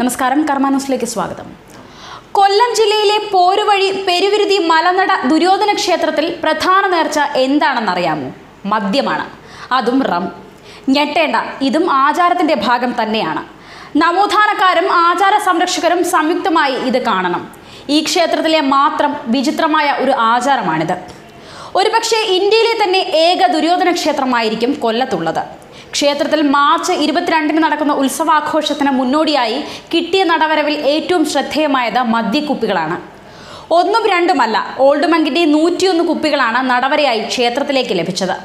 നമസ്കാരം കർമ്മ ന്യൂസിലേക്ക് സ്വാഗതം. കൊല്ലം ജില്ലയിലെ പോരുവഴി പെരുവിരുതി മലനട ദുര്യോധന ക്ഷേത്രത്തിൽ പ്രധാന നേർച്ച എന്താണെന്നറിയാമോ? മദ്യമാണ്. അതും റം ഞെട്ടേണ്ട ഇതും ആചാരത്തിന്റെ ഭാഗം തന്നെയാണ്. നവോത്ഥാനക്കാരും ആചാര സംരക്ഷകരും സംയുക്തമായി ഇത് കാണണം. ഈ ക്ഷേത്രത്തിലെ മാത്രം വിചിത്രമായ ഒരു ആചാരമാണിത്. ഒരുപക്ഷെ ഇന്ത്യയിലെ തന്നെ ഏക ദുര്യോധന ക്ഷേത്രമായിരിക്കും കൊല്ലത്തുള്ളത്. ക്ഷേത്രത്തിൽ മാർച്ച് ഇരുപത്തിരണ്ടിന് നടക്കുന്ന ഉത്സവാഘോഷത്തിന് മുന്നോടിയായി കിട്ടിയ നടവരവിൽ ഏറ്റവും ശ്രദ്ധേയമായത് മദ്യക്കുപ്പികളാണ്. ഒന്നും രണ്ടുമല്ല ഓൾഡ് മങ്കിന്റെ നൂറ്റിയൊന്ന് കുപ്പികളാണ് നടവരയായി ക്ഷേത്രത്തിലേക്ക് ലഭിച്ചത്.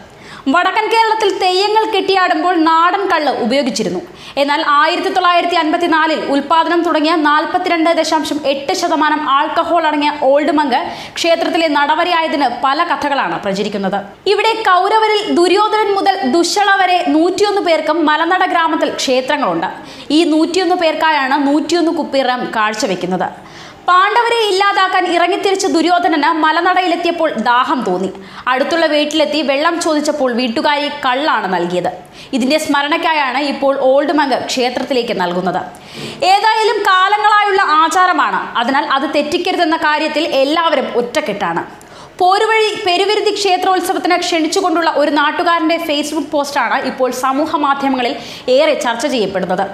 വടക്കൻ കേരളത്തിൽ തെയ്യങ്ങൾ കെട്ടിയാടുമ്പോൾ നാടൻ കള്ള് ഉപയോഗിച്ചിരുന്നു. എന്നാൽ ആയിരത്തി തൊള്ളായിരത്തി അൻപത്തിനാലിൽ ഉൽപാദനം തുടങ്ങിയ നാൽപ്പത്തിരണ്ട് ദശാംശം എട്ട് ശതമാനം ആൾക്കഹോൾ അടങ്ങിയ ഓൾഡ് മങ്ക് ക്ഷേത്രത്തിലെ നടവരയായതിന് പല കഥകളാണ് പ്രചരിക്കുന്നത്. ഇവിടെ കൗരവരിൽ ദുര്യോധനൻ മുതൽ ദുശ്ശള വരെ നൂറ്റിയൊന്ന് പേർക്കും മലനട ഗ്രാമത്തിൽ ക്ഷേത്രങ്ങളുണ്ട്. ഈ നൂറ്റിയൊന്ന് പേർക്കായാണ് നൂറ്റിയൊന്ന് കുപ്പിറം കാഴ്ചവെക്കുന്നത്. പാണ്ഡവരെ ഇല്ലാതാക്കാൻ ഇറങ്ങിത്തിരിച്ച ദുര്യോധനന് മലനടയിലെത്തിയപ്പോൾ ദാഹം തോന്നി. അടുത്തുള്ള വീട്ടിലെത്തി വെള്ളം ചോദിച്ചപ്പോൾ വീട്ടുകാരി കള്ളാണ് നൽകിയത്. ഇതിന്റെ സ്മരണയ്ക്കായാണ് ഇപ്പോൾ ഓൾഡ് മങ്ക് ക്ഷേത്രത്തിലേക്ക് നൽകുന്നത്. ഏതായാലും കാലങ്ങളായുള്ള ആചാരമാണ്. അതിനാൽ അത് തെറ്റിക്കരുതെന്ന കാര്യത്തിൽ എല്ലാവരും ഒറ്റക്കെട്ടാണ്. പോരുവഴി പെരുവിരുതി ക്ഷേത്രോത്സവത്തിന് ക്ഷണിച്ചുകൊണ്ടുള്ള ഒരു നാട്ടുകാരന്റെ ഫേസ്ബുക്ക് പോസ്റ്റാണ് ഇപ്പോൾ സമൂഹ മാധ്യമങ്ങളിൽ ഏറെ ചർച്ച ചെയ്യപ്പെടുന്നത്.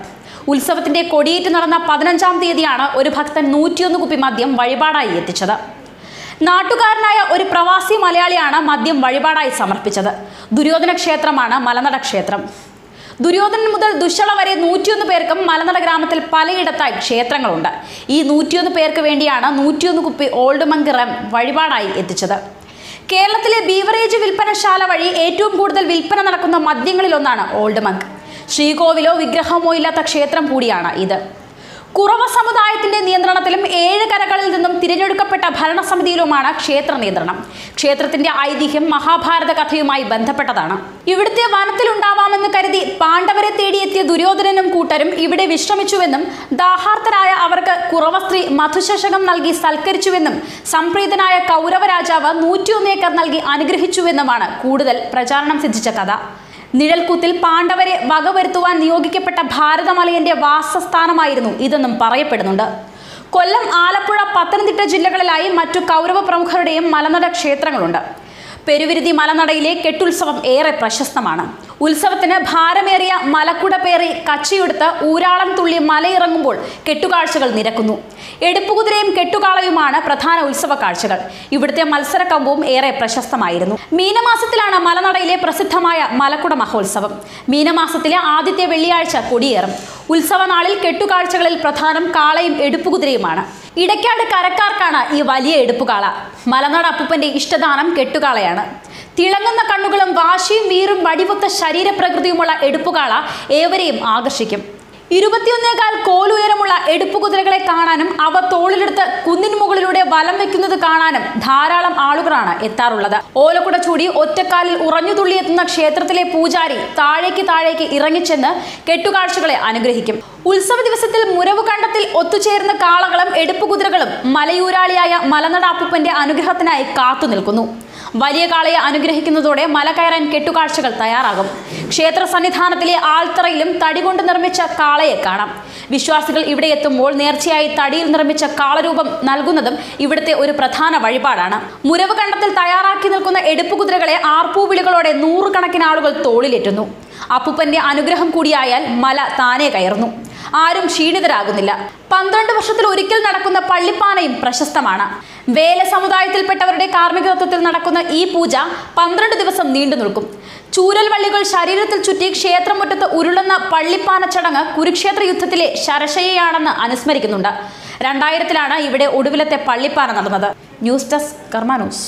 ഉത്സവത്തിന്റെ കൊടിയേറ്റ് നടന്ന പതിനഞ്ചാം തീയതിയാണ് ഒരു ഭക്തൻ നൂറ്റിയൊന്ന് കുപ്പി മദ്യം വഴിപാടായി എത്തിച്ചത്. നാട്ടുകാരനായ ഒരു പ്രവാസി മലയാളിയാണ് മദ്യം വഴിപാടായി സമർപ്പിച്ചത്. ദുര്യോധന ക്ഷേത്രമാണ് മലനട ക്ഷേത്രം. ദുര്യോധനൻ മുതൽ ദുശ്ശള വരെ നൂറ്റിയൊന്ന് പേർക്കും മലനട ഗ്രാമത്തിൽ പലയിടത്തായി ക്ഷേത്രങ്ങളുണ്ട്. ഈ നൂറ്റിയൊന്ന് പേർക്ക് വേണ്ടിയാണ് നൂറ്റിയൊന്ന് കുപ്പി ഓൾഡ് മങ്ക് റം വഴിപാടായി എത്തിച്ചത്. കേരളത്തിലെ ബീവറേജ് വിൽപ്പനശാല വഴി ഏറ്റവും കൂടുതൽ വിൽപ്പന നടക്കുന്ന മദ്യങ്ങളിലൊന്നാണ് ഓൾഡ് മങ്ക്. ശ്രീകോവിലോ വിഗ്രഹമോ ഇല്ലാത്ത ക്ഷേത്രം കൂടിയാണ് ഇത്. കുറവ സമുദായത്തിന്റെ നിയന്ത്രണത്തിലും ഏഴ് കരകളിൽ നിന്നും തിരഞ്ഞെടുക്കപ്പെട്ട ഭരണസമിതിയിലുമാണ് ക്ഷേത്ര നിയന്ത്രണം. ക്ഷേത്രത്തിന്റെ ഐതിഹ്യം മഹാഭാരത കഥയുമായി ബന്ധപ്പെട്ടതാണ്. ഇവിടുത്തെ വനത്തിലുണ്ടാവാമെന്ന് കരുതി പാണ്ഡവരെ തേടിയെത്തിയ ദുര്യോധനനും കൂട്ടരും ഇവിടെ വിശ്രമിച്ചുവെന്നും ദാഹാർത്തരായ അവർക്ക് കുറവ സ്ത്രീ മധുശശകം നൽകി സൽക്കരിച്ചുവെന്നും സംപ്രീതനായ കൗരവ രാജാവ് നൂറ്റിയൊന്ന് ഏക്കർ നൽകി അനുഗ്രഹിച്ചുവെന്നുമാണ് കൂടുതൽ പ്രചാരണം സിദ്ധിച്ച കഥ. നിഴൽക്കുത്തിൽ പാണ്ഡവരെ വകവരുത്തുവാൻ നിയോഗിക്കപ്പെട്ട ഭാരതമലയന്റെ വാസസ്ഥാനമായിരുന്നു ഇതെന്നും പറയപ്പെടുന്നുണ്ട്. കൊല്ലം ആലപ്പുഴ പത്തനംതിട്ട ജില്ലകളിലായി മറ്റു കൗരവ പ്രമുഖരുടെയും മലനട ക്ഷേത്രങ്ങളുണ്ട്. പെരുവിരുതി മലനടയിലെ കെട്ടുത്സവം ഏറെ പ്രശസ്തമാണ്. ഉത്സവത്തിന് ഭാരമേറിയ മലക്കുട പേറി കച്ചിയെടുത്ത് ഊരാളം തുള്ളി മലയിറങ്ങുമ്പോൾ കെട്ടുകാഴ്ചകൾ നിരക്കുന്നു. എടുപ്പുകുതിരയും കെട്ടുകാളയുമാണ് പ്രധാന ഉത്സവ കാഴ്ചകൾ. ഇവിടുത്തെ മത്സരക്കമ്പവും ഏറെ പ്രശസ്തമായിരുന്നു. മീനമാസത്തിലാണ് മലനടയിലെ പ്രസിദ്ധമായ മലക്കുട മഹോത്സവം. മീനമാസത്തിലെ ആദ്യത്തെ വെള്ളിയാഴ്ച കൊടിയേറും. ഉത്സവ നാളിൽ കെട്ടുകാഴ്ചകളിൽ പ്രധാനം കാളയും എടുപ്പുകുതിരയുമാണ്. ഇടയ്ക്കാട് കരക്കാർക്കാണ് ഈ വലിയ എടുപ്പുകാള. മലനാട് അപ്പൂപ്പന്റെ ഇഷ്ടദാനം കെട്ടുകാളയാണ്. തിളങ്ങുന്ന കണ്ണുകളും വാശിയും വീറും വടിവൊത്ത ശരീരപ്രകൃതിയുമുള്ള എടുപ്പുകാള ഏവരെയും ആകർഷിക്കും. ഇരുപത്തിയൊന്നേകാൽ കോലുയരമുള്ള എടുപ്പുകുതിരകളെ കാണാനും അവ തോളിലെടുത്ത് കുന്നിന് മുകളിലൂടെ വലം വെക്കുന്നത് കാണാനും ധാരാളം ആളുകളാണ് എത്താറുള്ളത്. ഓലക്കുട ചൂടി ഒറ്റക്കാലിൽ ഉറഞ്ഞു തുള്ളിയെത്തുന്ന ക്ഷേത്രത്തിലെ പൂജാരി താഴേക്ക് താഴേക്ക് ഇറങ്ങിച്ചെന്ന് കെട്ടുകാഴ്ചകളെ അനുഗ്രഹിക്കും. ഉത്സവ ദിവസത്തിൽ മുരവ് കണ്ടത്തിൽ ഒത്തുചേരുന്ന കാളകളും എടുപ്പുകുതിരകളും മലയൂരാളിയായ മലനട അപ്പൂപ്പന്റെ അനുഗ്രഹത്തിനായി കാത്തു നിൽക്കുന്നു വലിയ കാളയെ അനുഗ്രഹിക്കുന്നതോടെ മല കയറാൻ കെട്ടുകാഴ്ചകൾ തയ്യാറാകും. ക്ഷേത്ര സന്നിധാനത്തിലെ ആൽത്തറയിലും തടി കൊണ്ട് നിർമ്മിച്ച കാളയെ കാണാം. വിശ്വാസികൾ ഇവിടെ എത്തുമ്പോൾ നേർച്ചയായി തടിയിൽ നിർമ്മിച്ച കാളരൂപം നൽകുന്നതും ഇവിടുത്തെ ഒരു പ്രധാന വഴിപാടാണ്. മുരവ് കണ്ടത്തിൽ തയ്യാറാക്കി നിൽക്കുന്ന എടുപ്പുകുതിരകളെ ആർപ്പൂവിളികളോടെ നൂറുകണക്കിന് ആളുകൾ തോളിലേറ്റുന്നു. അപ്പൂപ്പന്റെ അനുഗ്രഹം കൂടിയായാൽ മല താനെ കയറുന്നു. ആരും ക്ഷീണിതരാകുന്നില്ല. പന്ത്രണ്ട് വർഷത്തിൽ ഒരിക്കൽ നടക്കുന്ന പള്ളിപ്പാനയും പ്രശസ്തമാണ്. വേല സമുദായത്തിൽപ്പെട്ടവരുടെ കാർമ്മികത്വത്തിൽ നടക്കുന്ന ഈ പൂജ പന്ത്രണ്ട് ദിവസം നീണ്ടു നിൽക്കും. ചൂരൽ വള്ളികൾ ശരീരത്തിൽ ചുറ്റി ക്ഷേത്രമുറ്റത്ത് ഉരുളുന്ന പള്ളിപ്പാന ചടങ്ങ് കുരുക്ഷേത്ര യുദ്ധത്തിലെ ശരശയെയാണെന്ന് അനുസ്മരിക്കുന്നുണ്ട്. രണ്ടായിരത്തിലാണ് ഇവിടെ ഒടുവിലത്തെ പള്ളിപ്പാന നടന്നത്. News desk Karma news.